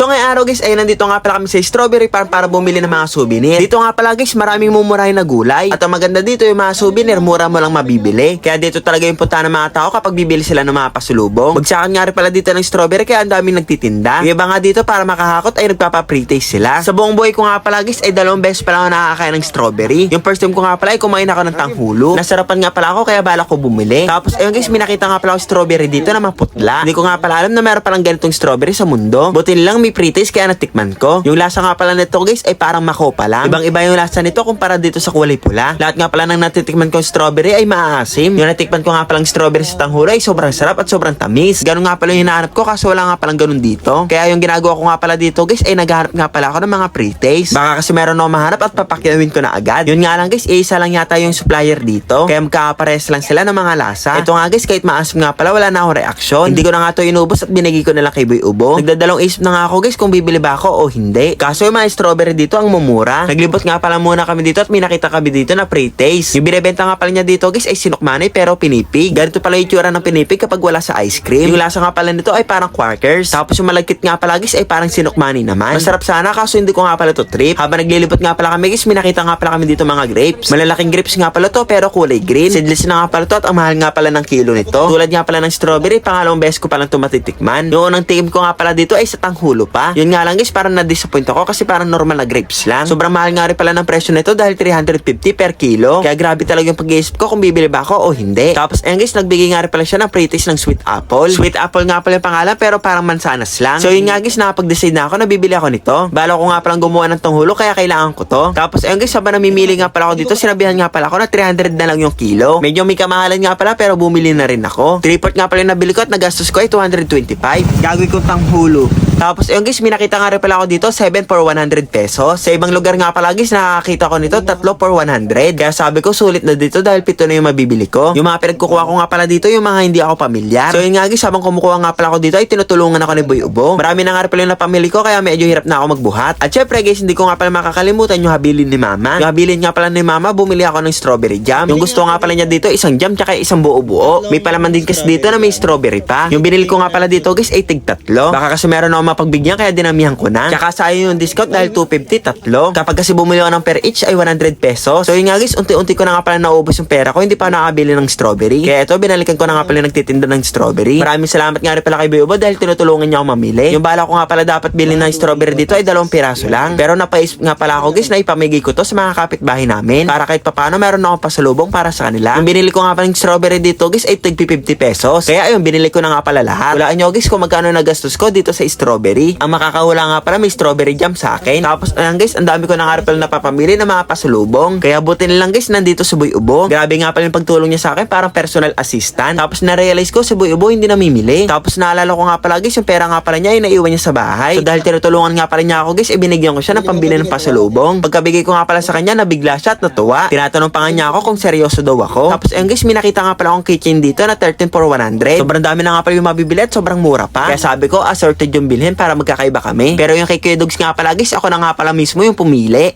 So ngayong araw guys, ay nandito nga pala kami sa strawberry farm para bumili ng mga souvenir. Dito nga pala guys, maraming mumurahin na gulay. At ang maganda dito yung mga souvenir, mura mo lang mabibili. Kaya dito talaga yung punta ng mga tao kapag bibili sila ng mga pasulubong. Magsakan nga rin pala dito ng strawberry kaya ang daming nagtitinda. Yung iba nga dito para makahakot ay nagpapa-pre-taste sila. Sa buong buhay ko nga pala guys, ay dalawang beses pa lang ako nakakain ng strawberry. Yung first time ko nga pala ay kumain ako ng tanghulo. Nasarapan nga pala ako kaya bala ko bumili. Tapos ayun guys, may nakita nga pala ako strawberry dito na maputla. Hindi ko nga pala alam na meron palang ganitong strawberry sa mundo. Buti lang may pre-taste kaya natikman ko. Yung lasa nga pala nito guys ay parang mako pa lang. Ibang iba yung lasa nito kumpara dito sa kulay pula. Lahat nga pala ng natitikman ko strawberry ay maaasim. Yung natikman ko nga palang strawberry sa tanghura ay sobrang sarap at sobrang tamis. Ganun nga pala yung hinahanap ko kaso wala nga palang ganun dito. Kaya yung ginagawa ko nga pala dito guys ay naghahanap nga pala ako ng mga pre-taste. Baka kasi meron ako mahanap at papakyawin ko na agad. Yun nga lang guys, isa lang yata yung supplier dito. Kaya magkakapares lang sila ng mga lasa. Ito nga guys, kahit maasim nga pala, wala na akong reaksyon. Hindi ko na nga to inubos at binigay ko na lang kay Boy Ubo. Nagdadalong isip na nga ako guys kung bibili ba ako o hindi. Kaso yung mga strawberry dito ang mumura. Naglibot nga pala muna kami dito at may nakita kami dito na pre-taste. Yung binibenta nga pala niya dito guys ay sinukmanay pero pinipig. Ganito pala yung tsura ng pinipig kapag wala sa ice cream. Yung lasa nga pala nito ay parang quarkers. Tapos yung malagkit nga pala guys ay parang sinukmani naman. Masarap sana kaso hindi ko nga pala to trip. Habang naglilibot nga pala kami guys, may nakita nga pala kami dito mga grapes. Malalaking grapes nga pala to pero kulay green. Seedless na nga pala to at ang mahal nga pala ng kilo nito. Tulad nga pala ng strawberry, pangalawang beses ko palang to matitikman. Yung unang tikim ko nga pala dito ay sa tanghulo pa. Yun nga lang guys, parang na-disappoint ako kasi parang normal na grapes lang. Sobrang mahal nga rin pala ng presyo nito dahil 350 per kilo. Kaya grabe talaga yung pag-iisip ko kung bibili ba ako o hindi. Tapos ayun guys, nagbigay nga rin pala siya ng pre-taste ng sweet apple. Sweet apple nga pala yung pangalan pero parang mansanas lang. So yun nga guys, nakapag-decide na ako na bibili ako nito. Bala ko nga palang gumawa ng tanghulo kaya kailangan ko to. Tapos ayun guys, habang namimili nga pala ako dito, sinabihan nga pala ako na 300 na lang yung kilo. Medyo may kamahalan nga pala pero bumili na rin ako. 3 nga pala yung nabili ko at nagastos ko ay 225. Gagawin ko tanghulo. Tapos ayun guys, may nakita nga rin pala ako dito, 7 for 100 pesos. Sa ibang lugar nga pala guys, nakakita ko nito, 3 for 100. Kaya sabi ko, sulit na dito dahil pito na yung mabibili ko. Yung mga pinagkukuha ko nga pala dito, yung mga hindi ako pamilyar. So yun nga guys, habang kumukuha nga pala ako dito, ay tinutulungan ako ni Boy Ubo. Marami na nga rin pala yung napamili ko, kaya medyo hirap na ako magbuhat. At syempre guys, hindi ko nga pala makakalimutan yung habilin ni Mama. Yung habilin nga pala ni Mama, bumili ako ng strawberry jam. Yung gusto nga pala niya dito, isang jam tsaka isang buo-buo. May palaman din kasi dito na may strawberry pa. Yung binili ko nga pala dito guys, ay tig tatlo. Baka kasi meron ako mapagbigyan, kaya dinamihan ko na. Tsaka sayang yung discount dahil 250 tatlo. Kapag kasi bumili ako ng per each ay 100 pesos. So yun nga guys, unti-unti ko na nga pala naubos yung pera ko, hindi pa nakabili ng strawberry. Kaya ito, binalikan ko na nga pala nagtitinda ng strawberry. Maraming salamat nga rin pala kay Boy Ubo dahil tinutulungan niya ako mamili. Yung bala ko nga pala dapat bilhin ng strawberry dito ay dalawang piraso lang. Pero napaisip nga pala ako guys na ipamigay ko to sa mga kapitbahay namin. Para kahit papano meron akong pasalubong para sa kanila. Yung binili ko nga pala ng strawberry dito guys ay tig 50 pesos. Kaya ayun, binili ko na nga pala lahat. Walaan nyo guys kung magkano nagastos ko dito sa strawberry. Ang makakahula nga pala may strawberry jam sa akin. Tapos ayan guys, ang dami ko na nga rin pala napapamili ng mga pasalubong. Kaya buti na lang guys, nandito si Boy Ubo. Grabe nga pala yung pagtulong niya sa akin, parang personal assistant. Tapos na-realize ko si Boy Ubo hindi namimili. Tapos naalala ko nga pala guys, yung pera nga pala niya ay naiwan niya sa bahay. So dahil tinutulungan nga pala niya ako guys, ibinigyan ko siya ng pambili ng pasalubong. Pagkabigay ko nga pala sa kanya, nabigla siya at natuwa. Tinatanong pa nga niya ako kung seryoso daw ako. Tapos ayun guys, may nakita nga pala akong kitchen dito na 13 for 100. Sobrang dami na nga pala yung mabibili at sobrang mura pa. Kaya sabi ko, assorted yung bilhin para magkakaiba kami. Pero yung kay Kuya Dogs nga pala guys, ako na nga pala mismo yung pumili.